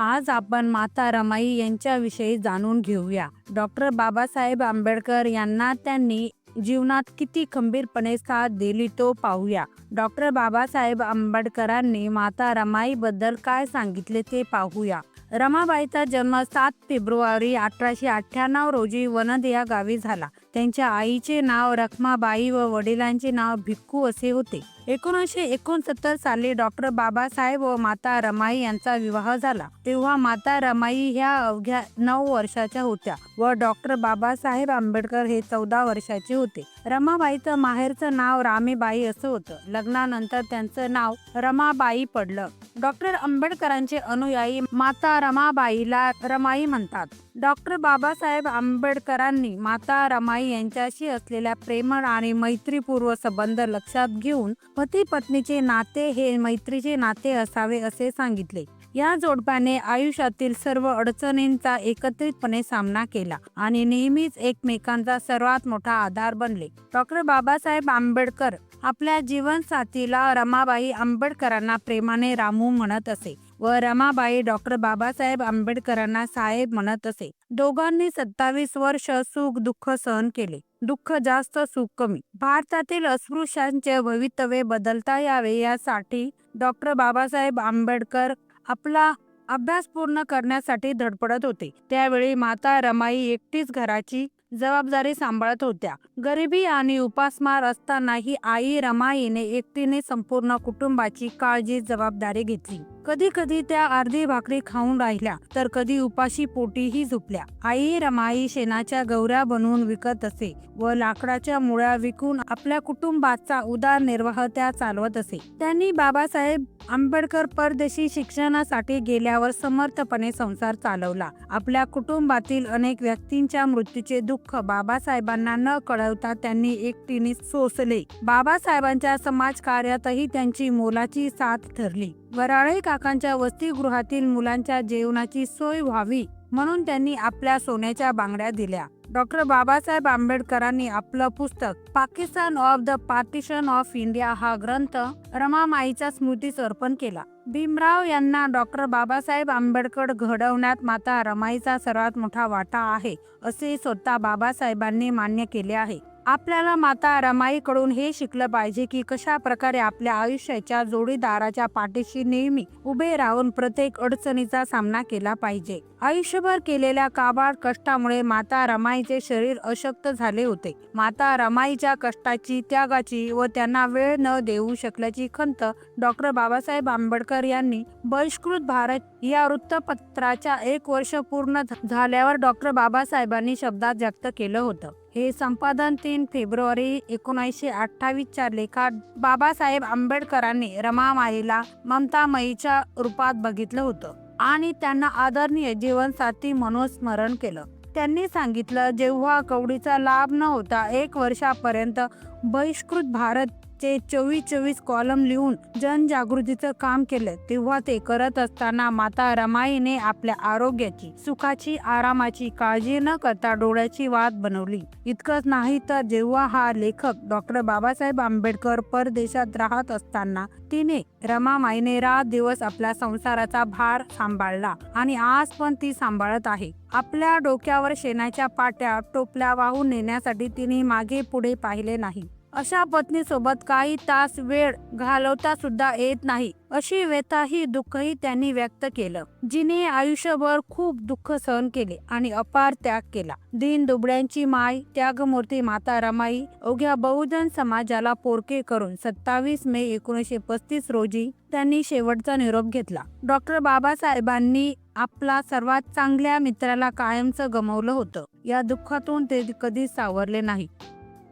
आज आपण माता रमाई यांच्याविषयी जाणून घेऊया. डॉक्टर बाबासाहेब आंबेडकर यांना त्यांनी जीवनात किती खंबीरपणे साथ दिली तो पाहूया. डॉक्टर बाबासाहेब आंबेडकरांनी माता रमाईबद्दल काय सांगितले ते पाहूया. रमाबाईचा जन्म सात फेब्रुवारी अठराशे अठ्ठ्याण्णव रोजी वनद या गावी झाला. त्यांच्या आईचे नाव रखमाबाई व वडिलांचे नाव भिक्खू असे होते. एकोणीसशे एकोणसत्तर साली डॉक्टर बाबासाहेब व माता रमाई यांचा विवाह झाला. तेव्हा माता रमाई ह्या अवघ्या नऊ वर्षाच्या होत्या व डॉक्टर बाबासाहेब आंबेडकर हे चौदा वर्षाचे होते. रमाबाईचं माहेरचं नाव रामीबाई असं होतं. लग्नानंतर त्यांचं नाव रमाबाई पडलं. डॉक्टर आंबेडकरांचे अनुयायी माता रमाबाईला रमाई म्हणतात. डॉक्टर बाबासाहेब आंबेडकरांनी माता रमाई यांच्याशी असलेल्या प्रेमळ आणि मैत्रीपूर्व संबंध लक्षात घेऊन पती पत्नीचे नाते हे मैत्रीचे नाते असावे असे सांगितले. या जोडप्याने आयुष्यातील सर्व अडचणींचा एकत्रितपणे सामना केला आणि नेहमीच एकमेकांचा सर्वात मोठा आधार बनले. डॉक्टर बाबासाहेब आंबेडकर आपल्या जीवनसाथीला रमाबाई आंबेडकरांना प्रेमाने रामू म्हणत असे व रमाबाई डॉक्टर बाबासाहेब आंबेडकरांना साहेब म्हणत असे. दोघांनी सत्तावीस वर्ष सुख दुःख सहन केले. दुःख जास्त सुख कमी. भारतातील अस्पृश्यांचे भवितव्य बदलता यावे यासाठी डॉक्टर बाबासाहेब आंबेडकर आपला अभ्यास पूर्ण करण्यासाठी धडपडत होते. त्यावेळी माता रमाई एकटीच घराची जबाबदारी सांभाळत होत्या. गरिबी आणि उपासमार असतानाही आई रमाईने एकटीने संपूर्ण कुटुंबाची काळजी जबाबदारी घेतली. कधी कधी त्या अर्धी भाकरी खाऊन राहिल्या तर कधी उपाशी पोटीही झोपल्या. आई रमाई शेणाच्या गौऱ्या बनवून विकत असे व लाकडाच्या मुळ्या विकून आपल्या कुटुंबाचा उदारनिर्वाह त्या चालवत असे. त्यांनी बाबासाहेब आंबेडकर परदेशी शिक्षणासाठी गेल्यावर समर्थपणे संसार चालवला. आपल्या कुटुंबातील अनेक व्यक्तींच्या मृत्यूचे दुःख बाबासाहेबांना न कळवता त्यांनी एकटीने सोसले. बाबासाहेबांच्या समाजकार्यातही त्यांची मोलाची साथ ठरली. वराळे काकांच्या वसतिगृहातील मुलांच्या जेवणाची सोय व्हावी म्हणून त्यांनी आपल्या सोन्याच्या बांगड्या दिल्या. डॉक्टर बाबासाहेब आंबेडकरांनी आपलं पुस्तक Pakistan or the partition of India हा ग्रंथ रमामाईच्या स्मृतीस अर्पण केला. भीमराव यांना डॉक्टर बाबासाहेब आंबेडकर घडवण्यात माता रमाईचा सर्वात मोठा वाटा आहे असे स्वतः बाबासाहेबांनी मान्य केले आहे. आपल्याला माता रमाईकडून हे शिकलं पाहिजे की कशा प्रकारे आपल्या आयुष्याच्या जोडीदाराच्या पाठीशी नेहमी उभे राहून प्रत्येक अडचणीचा सामना केला पाहिजे. आयुष्यभर केलेल्या काबाड कष्टामुळे माता रमाईचे शरीर अशक्त झाले होते. माता रमाईच्या कष्टाची त्यागाची व त्यांना वेळ न देऊ शकल्याची खंत डॉक्टर बाबासाहेब आंबेडकर यांनी बहिष्कृत भारत या वृत्तपत्राच्या एक वर्ष पूर्ण झाल्यावर डॉक्टर बाबासाहेबांनी शब्दात व्यक्त केलं होतं. हे संपादन तीन फेब्रुवारी एकोणीसशे अठ्ठावीसच्या लेखात बाबासाहेब आंबेडकरांनी रमामाईला ममतामाईच्या रूपात बघितलं होतं आणि त्यांना आदरणीय जीवनसाथी म्हणून स्मरण केलं. त्यांनी सांगितलं जेव्हा कवडीचा लाभ न होता एक वर्षापर्यंत बहिष्कृत भारत चे चोवीस चोवीस कॉलम लिहून जनजागृतीचं काम केलं. तेव्हा ते करत असताना माता रमाईने आपल्या आरोग्याची सुखाची आरामाची काळजी न करता डोळ्याची वाद बनवली. इतकंच नाही तर जेव्हा हा लेखक डॉक्टर बाबासाहेब आंबेडकर परदेशात राहत असताना तिने रमामाईने रात दिवस आपल्या संसाराचा भार सांभाळला आणि आज पण ती सांभाळत आहे. आपल्या डोक्यावर शेणाच्या पाट्या टोपल्या वाहून नेण्यासाठी तिने मागे पुढे पाहिले नाही. अशा पत्नीसोबत काही तास वेळ घालवता सुद्धा येत नाही. अशी व्यथाही दुःखही त्यांनी व्यक्त केलं. जिने आयुष्यभर खूप दुःख सहन केले आणि अपार त्याग केला. दीन दुबळ्यांची माय त्यागमूर्ती माता रमाई अवघ्या बहुजन समाजाला पोरके करून सत्तावीस मे एकोणीसशे पस्तीस रोजी त्यांनी शेवटचा निरोप घेतला. डॉक्टर बाबासाहेबांनी आपला सर्वात चांगल्या मित्राला कायमचं गमावलं होतं. या दुःखातून ते कधीच सावरले नाही.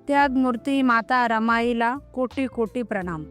त्याग मूर्ती माता रमाईला कोटी कोटी प्रणाम.